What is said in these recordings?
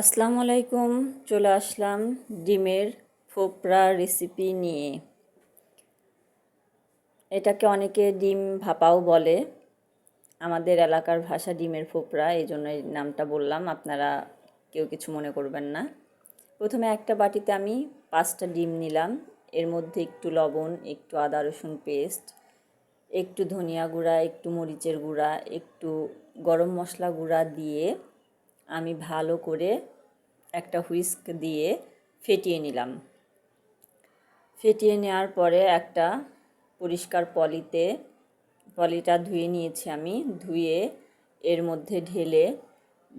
আসসালামু আলাইকুম, চলে আসলাম ডিমের ফোপড়া রেসিপি নিয়ে। এটাকে অনেকে ডিম ভাপাও বলে। আমাদের এলাকার ভাষা ডিমের ফোপড়া, এই জন্য নামটা বললাম, আপনারা কেউ কিছু মনে করবেন না। প্রথমে একটা বাটিতে আমি পাঁচটা ডিম নিলাম, এর মধ্যে একটু লবণ, একটু আদা রসুন পেস্ট একটু ধনিয়া গুঁড়া, একটু মরিচের গুঁড়া, একটু গরম মশলা গুঁড়া দিয়ে আমি ভালো করে একটা হুইস্ক দিয়ে ফেটিয়ে নিলাম। ফেটিয়ে নেওয়ার পরে একটা পরিষ্কার পলিতে, পলিটা ধুয়ে নিয়েছি আমি। ধুয়ে এর মধ্যে ঢেলে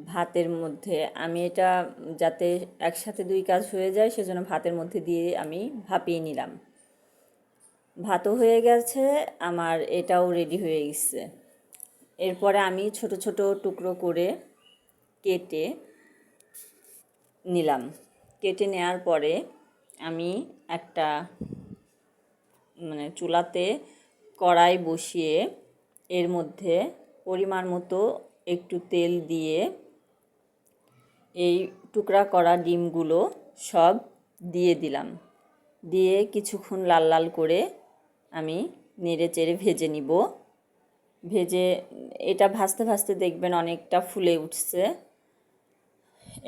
ভাতের মধ্যে আমি এটা যাতে একসাথে দুই কাজ হয়ে যায়, সেজন্য ভাতের মধ্যে দিয়ে আমি ভাপিয়ে নিলাম। ভাতও হয়ে গেছে, আমার এটাও রেডি হয়ে গেছে। এরপরে আমি ছোট ছোট টুকরো করে কেটে নিলাম। কেটে নেওয়ার পরে আমি একটা মানে চুলাতে কড়াই বসিয়ে এর মধ্যে পরিমাণ মতো একটু তেল দিয়ে এই টুকরা করা ডিমগুলো সব দিয়ে দিলাম। দিয়ে কিছুক্ষণ লাল লাল করে আমি নেড়ে চেড়ে ভেজে নিব। ভেজে, এটা ভাজতে ভাজতে দেখবেন অনেকটা ফুলে উঠছে।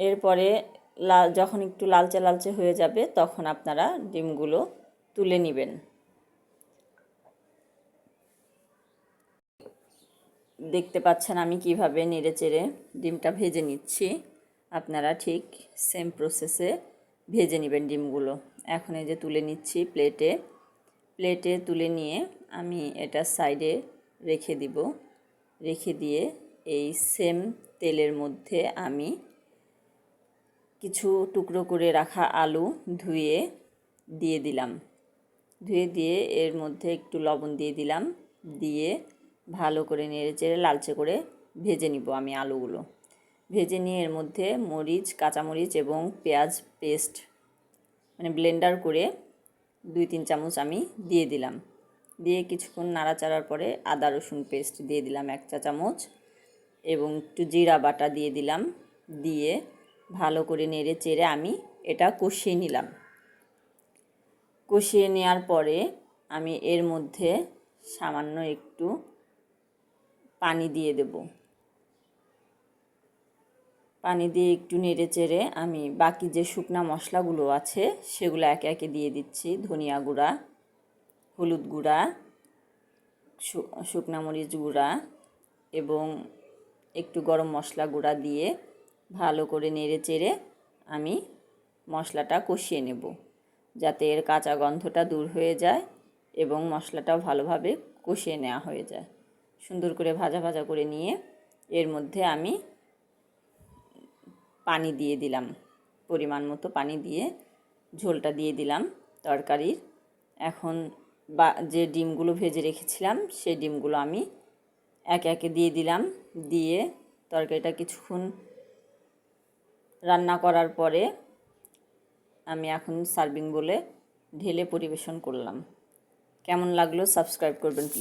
এরপরে লাল, যখন একটু লালচে লালচে হয়ে যাবে, তখন আপনারা ডিমগুলো তুলে নেবেন। দেখতে পাচ্ছেন আমি কীভাবে নেড়ে চেড়ে ডিমটা ভেজে নিচ্ছি। আপনারা ঠিক সেম প্রসেসে ভেজে নেবেন ডিমগুলো। এখন এই যে তুলে নিচ্ছি প্লেটে প্লেটে তুলে নিয়ে আমি এটা সাইডে রেখে দিব। রেখে দিয়ে এই সেম তেলের মধ্যে আমি কিছু টুকরো করে রাখা আলু ধুয়ে দিয়ে দিলাম। ধুয়ে দিয়ে এর মধ্যে একটু লবণ দিয়ে দিলাম। দিয়ে ভালো করে নেড়ে চেড়ে লালচে করে ভেজে নিব আমি আলুগুলো। ভেজে নিয়ে এর মধ্যে মরিচ, কাঁচামরিচ এবং পেঁয়াজ পেস্ট মানে ব্লেন্ডার করে দুই তিন চামচ আমি দিয়ে দিলাম। দিয়ে কিছুক্ষণ নাড়াচাড়ার পরে আদা, রসুন পেস্ট দিয়ে দিলাম এক চা চামচ এবং একটু জিরা বাটা দিয়ে দিলাম। দিয়ে ভালো করে নেড়ে চেড়ে আমি এটা কষিয়ে নিলাম। কষিয়ে নেওয়ার পরে আমি এর মধ্যে সামান্য একটু পানি দিয়ে দেব। পানি দিয়ে একটু নেড়ে চেড়ে আমি বাকি যে শুকনা মশলাগুলো আছে সেগুলো একে একে দিয়ে দিচ্ছি। ধনিয়া গুঁড়া, হলুদ গুঁড়া শুকনা মরিচ গুঁড়া এবং একটু গরম মশলা গুঁড়া দিয়ে ভালো করে নেড়ে চেড়ে আমি মশলাটা কষিয়ে নেব, যাতে এর কাঁচা গন্ধটা দূর হয়ে যায় এবং মশলাটাও ভালোভাবে কষিয়ে নেওয়া হয়ে যায়। সুন্দর করে ভাজা ভাজা করে নিয়ে এর মধ্যে আমি পানি দিয়ে দিলাম, পরিমাণ মতো পানি দিয়ে ঝোলটা দিয়ে দিলাম তরকারির। এখন বা, যে ডিমগুলো ভেজে রেখেছিলাম, সেই ডিমগুলো আমি একে একে দিয়ে দিলাম, দিয়ে তরকারিটা কিছুক্ষণ রান্না করার পরে আমি এখন সার্ভিং বলে ঢেলে পরিবেশন করলাম। কেমন লাগল? সাবস্ক্রাইব করবেন প্লিজ